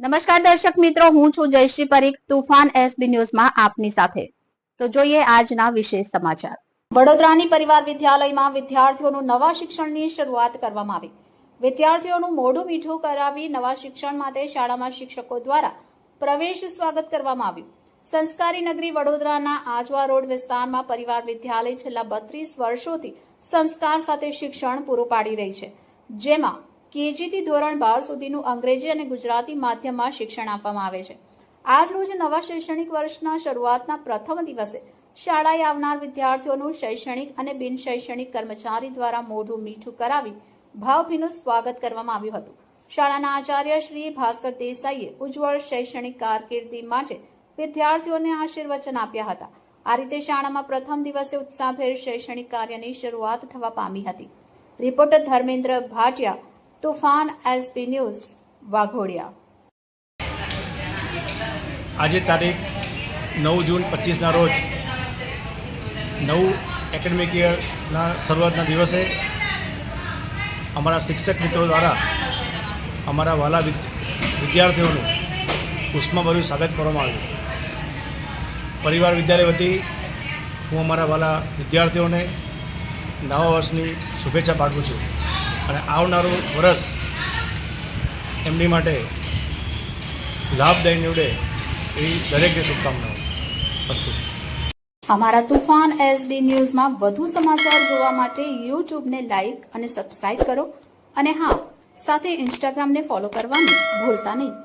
નમસ્કાર દર્શક મિત્રો, હું છું જયશ્રી પરીખ, તુફાન એસબી ન્યૂઝમાં આપની સાથે. તો જોઈએ આજના વિશેષ સમાચાર. વડોદરાની પરિવાર વિદ્યાલયમાં વિદ્યાર્થીઓનું નવા શિક્ષણની શરૂઆત કરવામાં આવી. વિદ્યાર્થીઓનું મોઢું મીઠું કરાવી નવા શિક્ષણ માટે શાળામાં શિક્ષકો દ્વારા પ્રવેશ સ્વાગત કરવામાં આવ્યું. સંસ્કારી નગરી વડોદરાના આજવા રોડ વિસ્તારમાં પરિવાર વિદ્યાલય છેલ્લા બત્રીસ વર્ષોથી સંસ્કાર સાથે શિક્ષણ પૂરું પાડી રહી છે. જેમાં કેજીથી ધોરણ બાર સુધીનું અંગ્રેજી અને ગુજરાતી માધ્યમમાં શિક્ષણ આપવામાં આવે છે. આજ રોજ નવા શૈક્ષણિક વર્ષના શરૂઆતના પ્રથમ દિવસે શાળાએ આવનાર વિદ્યાર્થીઓનું શૈક્ષણિક અને બિન શૈક્ષણિક કર્મચારી દ્વારા મોઢું મીઠું કરાવી ભાવભીનું સ્વાગત કરવામાં આવ્યું હતું. શાળાના આચાર્ય શ્રી ભાસ્કર દેસાઈએ ઉજ્જવળ શૈક્ષણિક કારકિર્દી માટે વિદ્યાર્થીઓને આશીર્વચન આપ્યા હતા. આ રીતે શાળામાં પ્રથમ દિવસે ઉત્સાહભેર શૈક્ષણિક કાર્યની શરૂઆત થવા પામી હતી. Reporter Dharmendra Bhatia Tufan SP news, Vaghodiya. આજે તારીખ નવ જૂન પચીસના રોજ નવું એકેડમિક યરના શરૂઆતના દિવસે અમારા શિક્ષક મિત્રો દ્વારા અમારા વાલા વિદ્યાર્થીઓનું ઉષ્માભર્યું સ્વાગત કરવામાં આવ્યું. પરિવાર વિદ્યાલય વતી હું અમારા વાલા વિદ્યાર્થીઓને નવા વર્ષની શુભેચ્છા પાઠવું છું. અને આવનારું વર્ષ એમની માટે લાભદાયી નીવડે એવી દરેકને શુભકામનાઓ. અસ્તુ અમારા તુફાન એસબી ન્યૂઝમાં વધુ સમાચાર જોવા માટે યુટ્યુબને લાઇક અને સબસ્ક્રાઇબ કરો. અને હા, સાથે ઇન્સ્ટાગ્રામને ફોલો કરવાનું ભૂલતા નહીં.